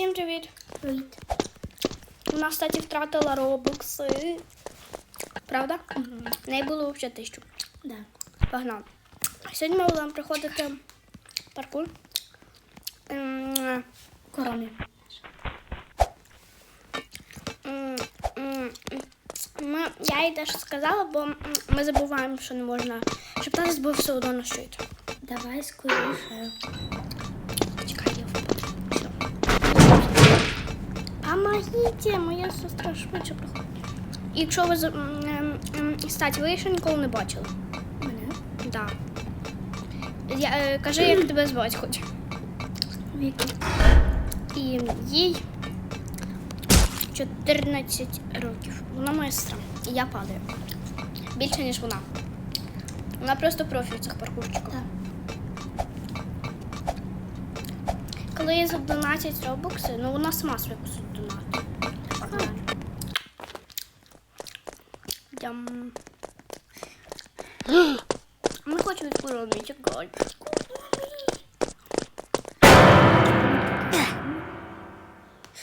Всім привіт! Привіт. Вона, кстати, втратила робокси. Правда? В неї було взагалі тисячу. Да. Погнали. Сьогодні ми будемо проходити паркур. М, Коромі. м, м, Ми, я їй теж сказала, бо ми забуваємо, що не можна, щоб нас був все одно на щит. Давай скоріше. Помогите, моя сестра швидше проходить. Якщо ви, кстати, ви ще ніколи не бачили. Мене. Да. Я, е, кажи, як тебе звати хоч. Віки. І їй 14 років. Вона моя сестра. І я падаю. Більше, ніж вона. Вона просто профі в цих паркурчиках. Так. Коли є за 12 робокси, ну вона сама собі кусить донати. Дям. Ми хочемо від куромі, чекай.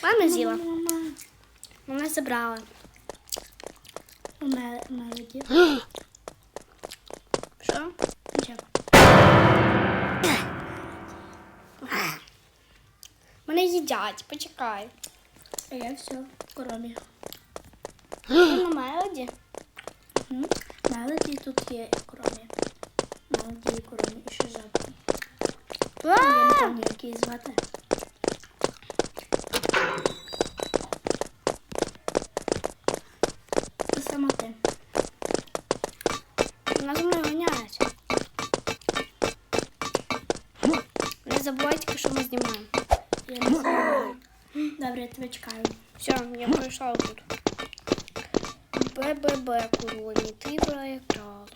Мама з'їла. Мама. Забрала. Мел- Мелоді. Що? Нічого. Мене їдять, почекай. А я все коромі. Мама Мелоді. Угу. Мелоді тут є коромі. Мелоді і коромі. І ще жаба. Я не пам'ятаю, як її звати. Я. Все, я пройшла тут. БББ, куроні, ти проіграла.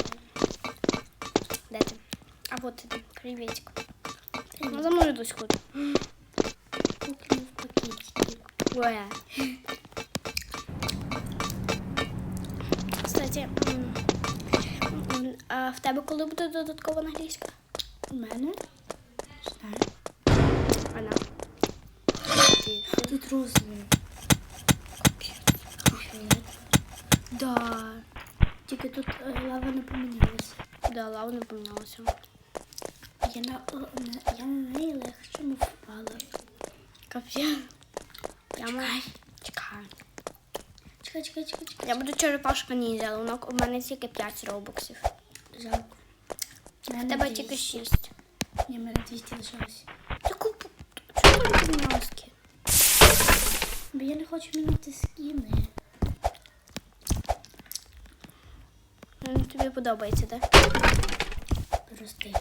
Де ти? А вот ти, приветик. Ну, за мною дось ходить. Куклі. Кстати, а в тебе коли буде додаткова англійська? У мене? Розовий. Да. Тільки тут е, лава не помінялася. Да, лава не помінялася. Я на, на, я на неї легше впала. Капець. Я маю. Чекай. Чекай, чекай, чекай, чекай. Я буду черепашка ніндзя, але у мене тільки 5 робоксів. Жалко. У У тебе тільки 6. Ні, в мене 200 лишилось. Бо я не хочу міняти скіни. Ну, Тобі подобається, так? Простий.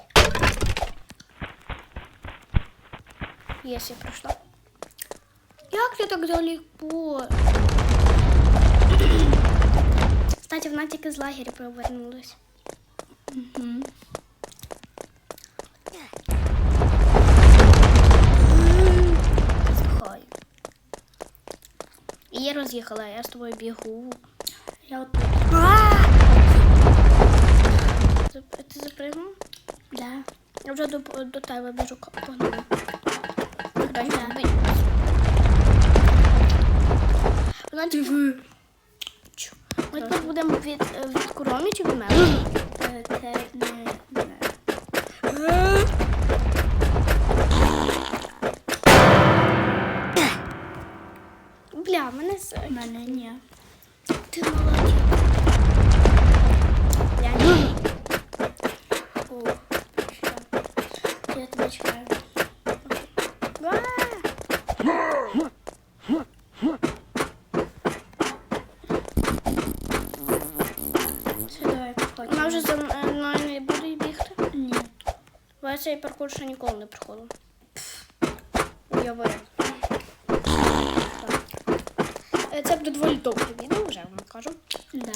Єс, я пройшла. Як ти так далеко? Кстати, вона тільки з лагеря повернулась. Угу. Роз'їхала, я з тобою бігу. Я от тут. Ти запригнув? Да. Я вже до, до тебе біжу погнала. Вона. Чу. Ми тепер будемо від, від куромі чи від мене? Це не, Бля, мене. У мене ні. Ти молодець. Я ні. О, що? Я тебе чекаю. Все, давай походимо. Вона вже за мною не буде бігти. Ні. Бо я цей паркур ще ніколи не проходила. Я варю. Е, Це буде доволі довге відео, вже вам кажу. Да.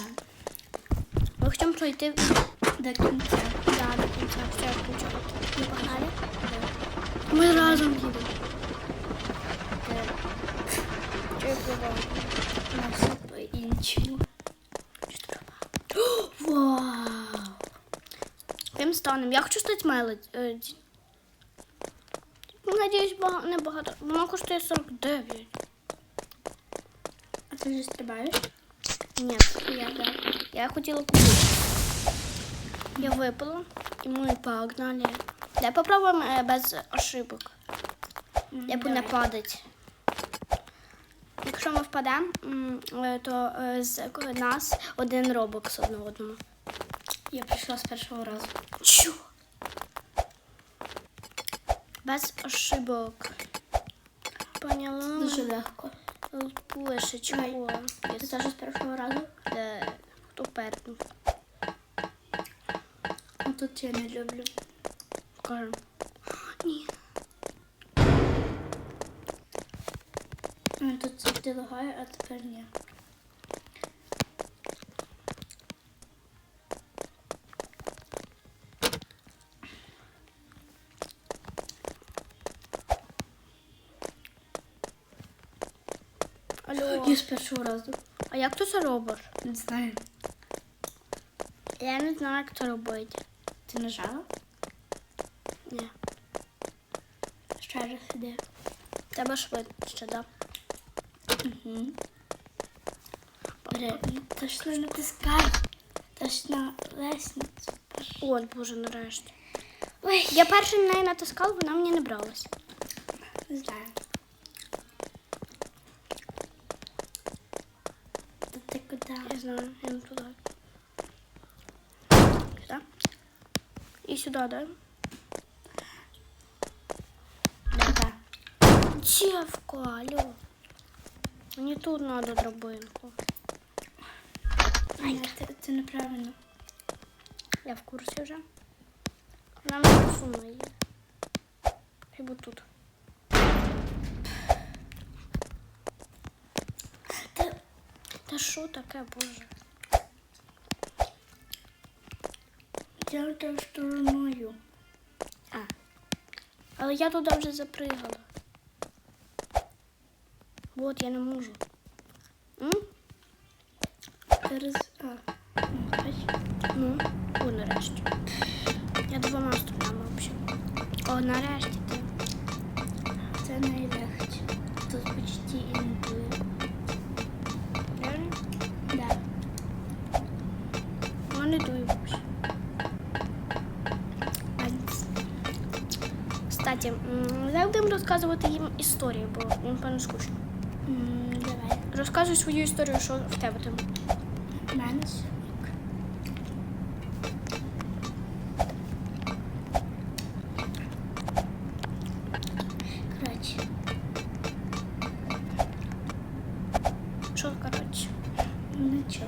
Ми хочемо пройти До кінця. да, до кінця. Все, включу. Ми погнали. Ми разом їдемо. Чи я пливаю? На все по-іншому. Чи ти права? Вау! Ким станем? Я хочу стати Мелоді. Надіюсь, бага- не багато. Воно коштує 49. А ти вже стрибаєш? Ні, я, я хотіла купити. Я випала, і ми погнали. Давай попробуємо е, без ошибок. Я буду не падати. Якщо ми впадемо, е, то е, з нас один робокс одне одному. Я прийшла з першого разу. Чу. Без ошибок. Поняла? Дуже легко. Пушечку. Ти теж з першого разу? Де? Хто перший? Тут я не люблю. Скажем. Ні. Ну, Тут завжди лагає, а тепер ні. Алло. Я з першого разу. А як то це робиш? Не знаю. Я не знаю, як це робити. Ти нажала? Ні. Ще раз іде. Треба швидше, да? Угу. Бери. Та ж не натискай. Та ж на лестницю. От, боже, нарешті. Ой, Я перший на неї натискала, вона мені не бралась. не знаю. Та ти куди? Я знаю, я не туди. Сюди. І сюди, да? Да. Дівко, алло. Мені тут треба драбинку. Ай, це, це неправильно. Я в курсі вже. Вона мені посунула її. Хіба тут. Та, Та що таке, боже? Там стороною. А. Але я туди вже запригала. От, я не можу. М? Зараз. А, ну, о, нарешті. Я двома сторонами взагалі. О, нарешті ти. Це найлегше. Тут почти і не. Реально? Да. Ну, не дує Кстати, я будемо розказувати їм історію, бо їм певно скучно. Давай. Розказуй свою історію, що в тебе там. Мене. Коротше, Що, коротше, нічого.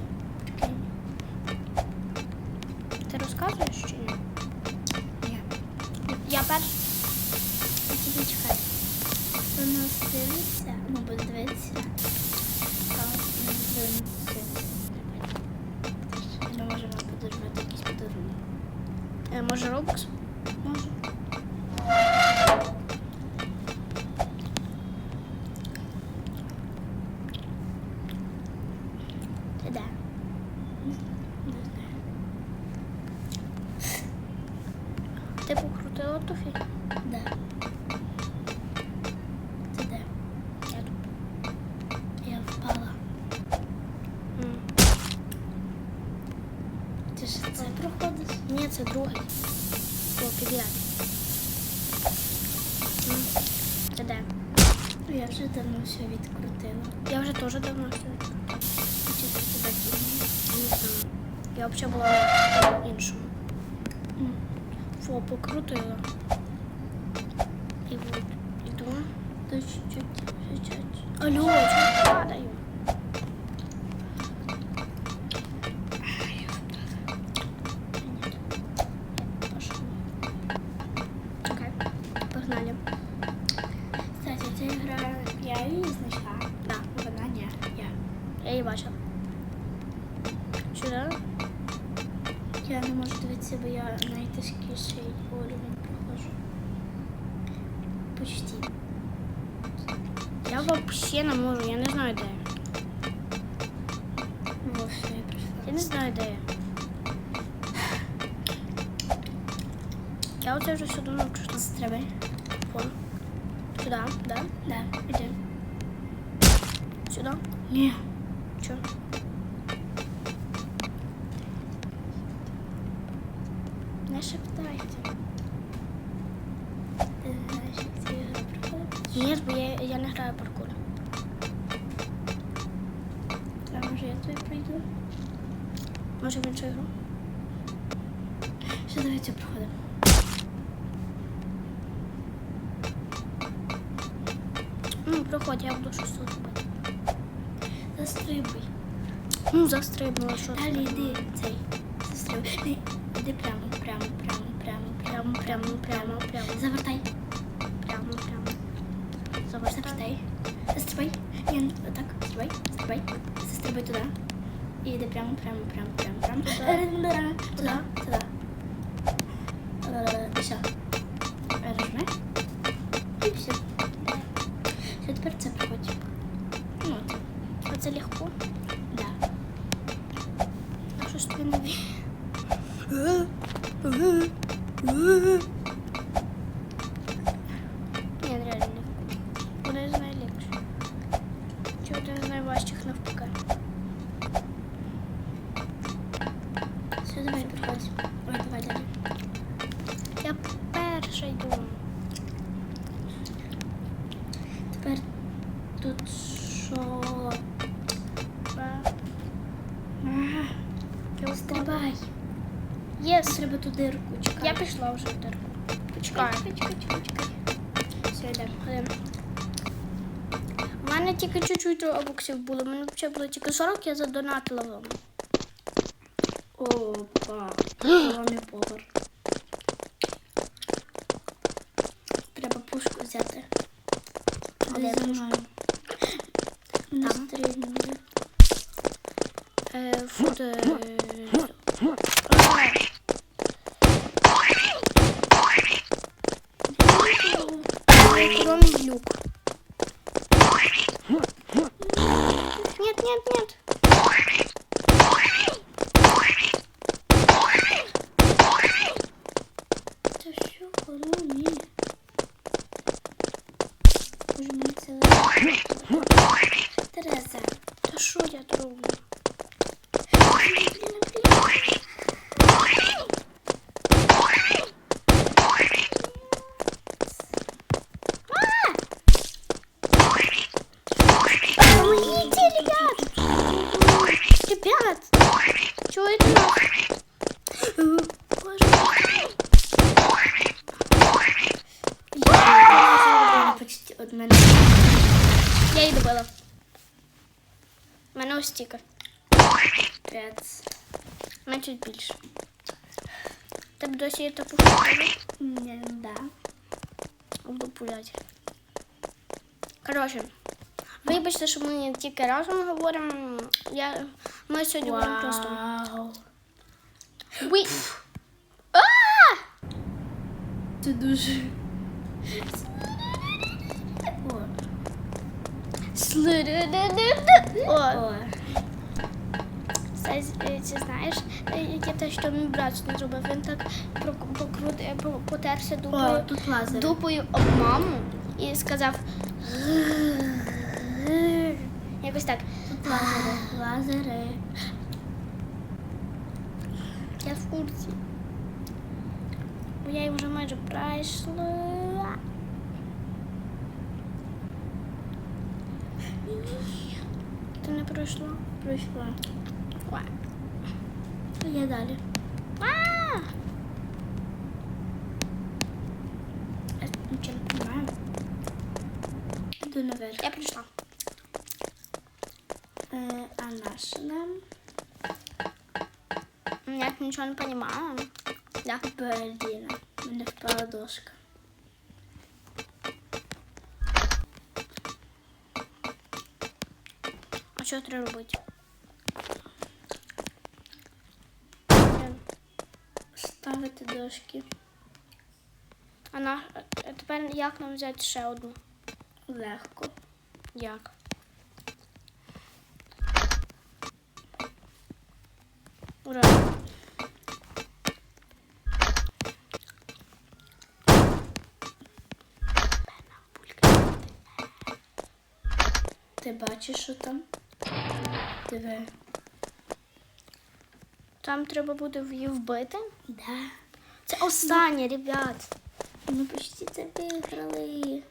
Ти покрутила туфі? Да. Ти де? Я тут. Я впала. М. Ти ж це проходиш? Ні, це другий. О, підряд. М. Ти де? Я вже давно все відкрутила. Я вже теж давно все відкрутила. Чи ти кінь? Не знаю. Я взагалі була на іншому. Фо, покрутила. І чуть-чуть. Алло, Почти. Я вообще не можу, я не знаю, де я. Во, все, я не знаю, де я. Я оце вже все думав, що там треба. Вон. Сюди, да? Да, іди. Сюди. Ні. Ні, бо я, я не граю паркур. А може я тобі прийду? Може в іншу гру? Що давайте проходимо? Ну, проходь, я буду щось тут робити. Застрибуй. Ну, застрибнула, що Далі йди цей. Застрибуй. Іди прямо, прямо, прямо, прямо, прямо, прямо, прямо, прямо. Завертай. Прямо, прямо. Завертай. Застрибай. Ні, отак. Застрибай. Застрибай. Застрибай туди. І йди прямо, прямо, прямо, прямо, прямо. Туди. Туди. Туди. Е, І все. Розжми. І все. Все, Все. Ой, давай далі. Я перша йду. Тепер тут що? Стрибай. Єс. Треба ту дирку. Чекай. Я пішла вже в дирку. Почекай. Чекай, чекай, чекай. Все, йдемо. У мене тільки чуть-чуть обоксів було. У мене взагалі було тільки 40, я задонатила вам. Опа. Головний повар. Треба пушку взяти. Але мною? Не стрільнули. Е, фуд. Е, Кроме люк. Нет, нет, нет. Та що, коли ні? Може мені це... Тереза. Та що я тут роблю? Блін, блін. Помогите, стікер. Пец. У мене чуть більше. Тебе досі є таку штуку? Не, да. Буду пуляти. Коротше, вибачте, що ми тільки разом говоримо. Я... Ми сьогодні говоримо просто. Вау. Уй! А! Це дуже... О. Слу-ду-ду-ду-ду. О, О. це, е, це знаєш, е, яке те, що мій брат не зробив. Він так прок- покрут, е, по- потерся О, дупою, тут лазер. дупою об маму і сказав. Якось так. Тут лазери. Лазери. Я в курсі. Бо я їх вже майже пройшла. пройшла? Пройшла. Ой. Я далі. А! Я нічого не розумію. Іду наверх. Я прийшла. Е, а наш нам? Я нічого не розумію. Да. Блін, в мене впала дошка. Що треба робити? Ставити дошки. А на... а тепер як нам взяти ще одну? Легко. Як? Ура! Ти бачиш, що там? Диви. Там треба буде її вбити. Да. Це останнє, ребят. Ми почти це виграли.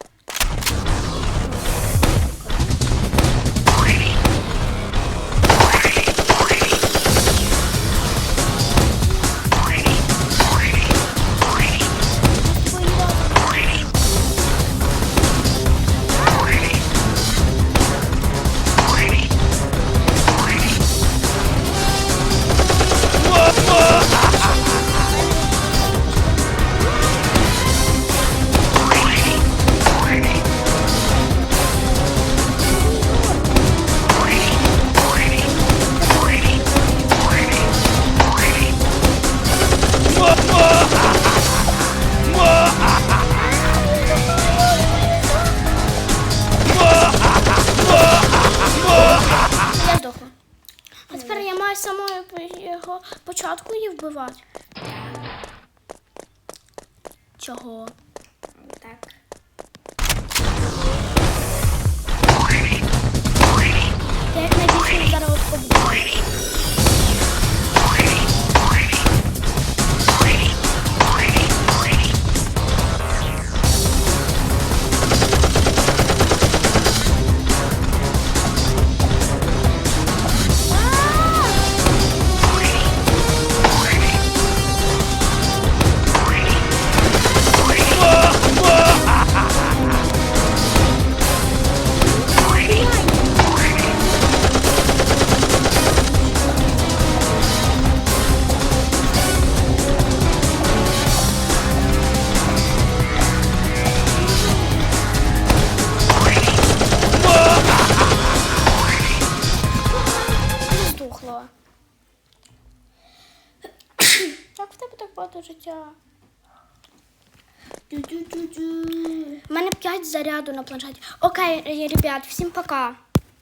Тю-тю-тю-тю. У мене 5 заряду на планшеті. Окей, ребят, всім пока.